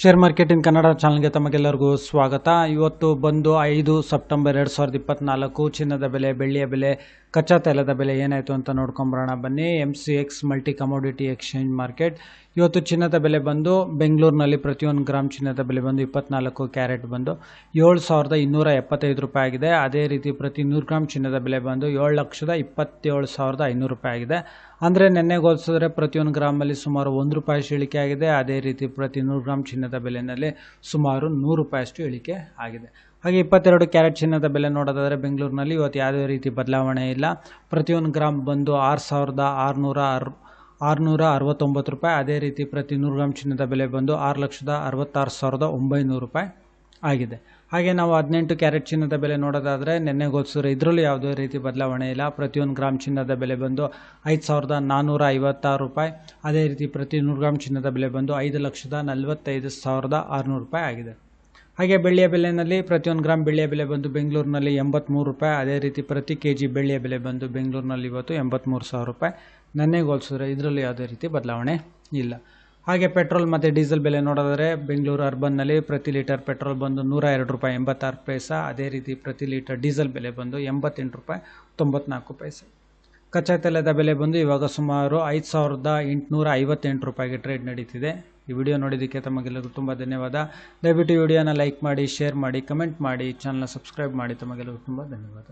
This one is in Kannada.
ಶೇರ್ ಮಾರ್ಕೆಟ್ ಇನ್ ಕನ್ನಡ ಚಾನಲ್ಗೆ ತಮಗೆಲ್ಲರಿಗೂ ಸ್ವಾಗತ. ಇವತ್ತು ಬಂದು ಐದು ಸೆಪ್ಟೆಂಬರ್ ಎರಡು ಸಾವಿರದ ಇಪ್ಪತ್ನಾಲ್ಕು, ಚಿನ್ನದ ಬೆಲೆ, ಬೆಳ್ಳಿಯ ಬೆಲೆ, ಕಚ್ಚಾ ತೈಲದ ಬೆಲೆ ಏನಾಯಿತು ಅಂತ ನೋಡ್ಕೊಂಬರೋಣ ಬನ್ನಿ. M C X multi commodity exchange market ಇವತ್ತು ಚಿನ್ನದ ಬೆಲೆ ಬಂದು ಬೆಂಗಳೂರಿನಲ್ಲಿ ಪ್ರತಿಯೊಂದು ಗ್ರಾಮ್ ಚಿನ್ನದ ಬೆಲೆ ಬಂದು ಇಪ್ಪತ್ನಾಲ್ಕು ಕ್ಯಾರೆಟ್ ಬಂದು ಏಳು ಸಾವಿರದ ಇನ್ನೂರ ಎಪ್ಪತ್ತೈದು ರೂಪಾಯಿ ಆಗಿದೆ. ಅದೇ ರೀತಿ ಪ್ರತಿ ನೂರು ಗ್ರಾಮ್ ಚಿನ್ನದ ಬೆಲೆ ಬಂದು ಏಳು ಲಕ್ಷದ ಇಪ್ಪತ್ತೇಳು ಸಾವಿರದ ಐನೂರು ರೂಪಾಯಿ ಆಗಿದೆ. ಅಂದರೆ ನೆನ್ನೆಗೆ ಹೋಲಿಸಿದ್ರೆ ಪ್ರತಿಯೊಂದು ಗ್ರಾಮಲ್ಲಿ ಸುಮಾರು ಒಂದು ರೂಪಾಯಿ ಅಷ್ಟು ಇಳಿಕೆ ಆಗಿದೆ. ಅದೇ ರೀತಿ ಪ್ರತಿ ನೂರು ಗ್ರಾಮ್ ಚಿನ್ನದ ಬೆಲೆಯಲ್ಲಿ ಸುಮಾರು ನೂರು ರೂಪಾಯಿಷ್ಟು ಇಳಿಕೆ ಆಗಿದೆ. ಹಾಗೆ ಇಪ್ಪತ್ತೆರಡು ಕ್ಯಾರೆಟ್ ಚಿನ್ನದ ಬೆಲೆ ನೋಡೋದಾದರೆ ಬೆಂಗಳೂರಿನಲ್ಲಿ ಇವತ್ತು ಯಾವುದೇ ರೀತಿ ಬದಲಾವಣೆ ಇಲ್ಲ. ಪ್ರತಿಯೊಂದು ಗ್ರಾಮ್ ಬಂದು ಆರು ಸಾವಿರದ ಆರುನೂರ ಅರ್ ಆರುನೂರ ಅರವತ್ತೊಂಬತ್ತು ರೂಪಾಯಿ. ಅದೇ ರೀತಿ ಪ್ರತಿ ನೂರು ಗ್ರಾಮ್ ಚಿನ್ನದ ಬೆಲೆ ಬಂದು ಆರು ಲಕ್ಷದ ಅರವತ್ತಾರು ಸಾವಿರದ ಒಂಬೈನೂರು ರೂಪಾಯಿ ಆಗಿದೆ. ಹಾಗೆ ನಾವು ಹದಿನೆಂಟು ಕ್ಯಾರೆಟ್ ಚಿನ್ನದ ಬೆಲೆ ನೋಡೋದಾದರೆ, ನಿನ್ನೆ ಹೋಲಿಸಿದ್ರೆ ಇದರಲ್ಲೂ ಯಾವುದೇ ರೀತಿ ಬದಲಾವಣೆ ಇಲ್ಲ. ಪ್ರತಿಯೊಂದು ಗ್ರಾಮ್ ಚಿನ್ನದ ಬೆಲೆ ಬಂದು ಐದು ಸಾವಿರದ ನಾನ್ನೂರ ಐವತ್ತಾರು ರೂಪಾಯಿ. ಅದೇ ರೀತಿ ಪ್ರತಿ ನೂರು ಗ್ರಾಮ್ ಚಿನ್ನದ ಬೆಲೆ ಬಂದು ಐದು ಲಕ್ಷದ ನಲವತ್ತೈದು ಸಾವಿರದ ಆರುನೂರು ರೂಪಾಯಿ ಆಗಿದೆ. ಹಾಗೆ ಬೆಳ್ಳಿಯ ಬೆಲೆಯಲ್ಲಿ ಪ್ರತಿಯೊಂದು ಗ್ರಾಮ್ ಬೆಳ್ಳಿಯ ಬೆಲೆ ಬಂದು ಬೆಂಗಳೂರಿನಲ್ಲಿ ಎಂಬತ್ತ್ಮೂರು ರೂಪಾಯಿ. ಅದೇ ರೀತಿ ಪ್ರತಿ ಕೆ ಜಿ ಬೆಳ್ಳಿಯ ಬೆಲೆ ಬಂದು ಬೆಂಗಳೂರಿನಲ್ಲಿ ಇವತ್ತು ಎಂಬತ್ತ್ಮೂರು ಸಾವಿರ ರೂಪಾಯಿ. ನೆನ್ನೆ ಹೋಲಿಸಿದ್ರೆ ಇದರಲ್ಲಿ ಯಾವುದೇ ರೀತಿ ಬದಲಾವಣೆ ಇಲ್ಲ. ಹಾಗೆ ಪೆಟ್ರೋಲ್ ಮತ್ತು ಡೀಸೆಲ್ ಬೆಲೆ ನೋಡಿದರೆ ಬೆಂಗಳೂರು ಅರ್ಬನ್ನಲ್ಲಿ ಪ್ರತಿ ಲೀಟರ್ ಪೆಟ್ರೋಲ್ ಬಂದು ನೂರ ಎರಡು ರೂಪಾಯಿ ಎಂಬತ್ತಾರು ಪೈಸೆ. ಅದೇ ರೀತಿ ಪ್ರತಿ ಲೀಟರ್ ಡೀಸೆಲ್ ಬೆಲೆ ಬಂದು ಎಂಬತ್ತೆಂಟು ರೂಪಾಯಿ ತೊಂಬತ್ನಾಲ್ಕು ಪೈಸೆ. ಕಚ್ಚಾ ತೈಲದ ಬೆಲೆ ಬಂದು ಇವಾಗ ಸುಮಾರು ಐದು ಸಾವಿರದ ಎಂಟುನೂರ ಐವತ್ತೆಂಟು ರೂಪಾಯಿಗೆ ಟ್ರೇಡ್ ನಡೀತಿದೆ. ಈ ವಿಡಿಯೋ ನೋಡಿದ್ದಕ್ಕೆ ತಮಗೆಲ್ಲರಿಗೂ ತುಂಬ ಧನ್ಯವಾದ. ದಯವಿಟ್ಟು ವಿಡಿಯೋನ ಲೈಕ್ ಮಾಡಿ, ಶೇರ್ ಮಾಡಿ, ಕಮೆಂಟ್ ಮಾಡಿ ಚಾನಲ್ನ ಸಬ್ಸ್ಕ್ರೈಬ್ ಮಾಡಿ, ತಮಗೆಲ್ಲರಿಗೂ ತುಂಬ ಧನ್ಯವಾದ.